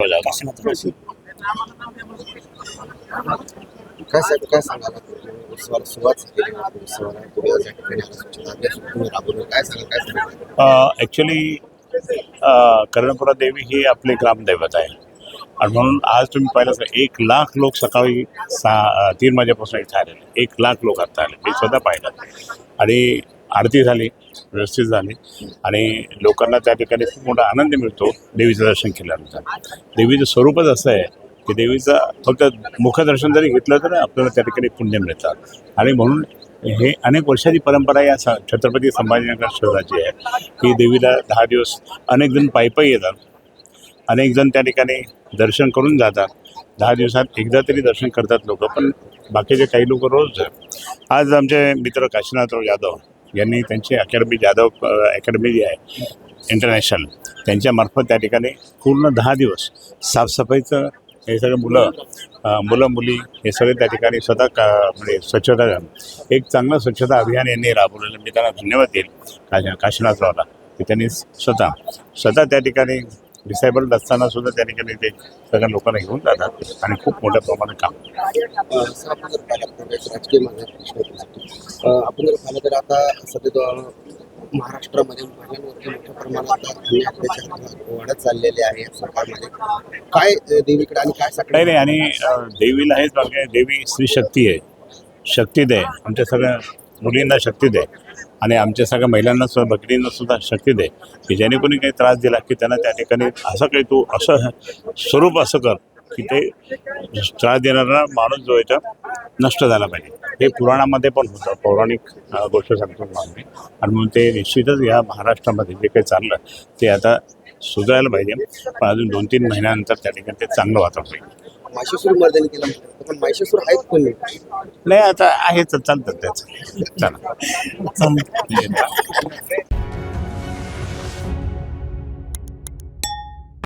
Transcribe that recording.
काय साहेब काय सांगाल? उत्सवाला सुरुवात केली होती उत्सवाला तुम्ही आज या ठिकाणी आला स्वच्छता अभियान तुम्ही राबवलं काय सांगाल काय सांगाल ॲक्च्युली कर्णपुरा देवी ही आपले ग्रामदैवत आहे. आणि म्हणून आज तुम्ही पाहिलं एक लाख लोक सकाळी सहा तीन वाजेपासून इथे आलेले. एक लाख लोक आता आले. मी स्वतः पाहिलं. आणि आरती झाली. व्यवस्थित झाली. आणि लोकांना त्या ठिकाणी खूप मोठा आनंद मिळतो देवीचं दर्शन केल्यानंतर. देवीचं स्वरूपच असं आहे की देवीचं फक्त मुखदर्शन जरी घेतलं तर आपल्याला त्या ठिकाणी पुण्य मिळतात आणि म्हणून हे अनेक वर्षाची परंपरा या स- छत्रपती संभाजीनगर शहराची आहे की देवीला दहा दिवस अनेक जण पायी येतात. अनेक जण त्या ठिकाणी दर्शन करून जातात. दहा दिवसात एकदा तरी दर्शन करतात लोक पण बाकीचे काही लोक रोज. आज आमचे मित्र काशीनाथराव जाधव यांनी त्यांची अकॅडमी जाधव अकॅडमी जी आहे इंटरनॅशनल त्यांच्यामार्फत त्या ठिकाणी पूर्ण दहा दिवस साफसफाईचं हे सगळे मुलं मुलं मुली हे सगळे त्या ठिकाणी स्वतः का म्हणजे स्वच्छता एक चांगलं स्वच्छता अभियान यांनी राबवलेलं मी त्यांना धन्यवाद देईल काशी काशीनाथरावला की त्यांनी स्वतः स्वतः त्या ठिकाणी डिसेबल्ड असताना सुद्धा त्या ठिकाणी ते सगळ्या लोकांना घेऊन जातात आणि खूप मोठ्या प्रमाणात काम आपण जर पाहिलं तर आता सध्या अं, महाराष्ट्रामध्ये महिलांवरती मोठ्या प्रमाणात वाढत चाललेले आहे सरकारमध्ये काय देवीकडे आणि काय नाही सगळं नाही आणि देवीला हेच बघा देवी स्त्री शक्ती आहे. शक्ती दे. आमच्या सगळ्या मुलींना शक्ती दे. आणि आमच्या सगळ्या महिलांना सुद्धा भगिनींना सुद्धा शक्ती दे की ज्याने कोणी काही त्रास दिला की त्यांना त्या ठिकाणी असं काही तू असं स्वरूप असं कर की ते त्रास देणारा माणूस जो आहे तो नष्ट झाला पाहिजे. हे पुराणामध्ये पण होतं पौराणिक गोष्ट सांगतो आम्ही आणि म्हणून ते निश्चितच या महाराष्ट्रामध्ये जे काही चाललं ते आता सुधारायला पाहिजे. पण अजून दोन तीन महिन्यानंतर त्या ठिकाणी ते चांगलं वातावरण होईल. माशेसूर मर्दन केला म्हणतात पण माशेसूर आहेत कोण? नाही आता आहे तर चालतं त्याचं. चला.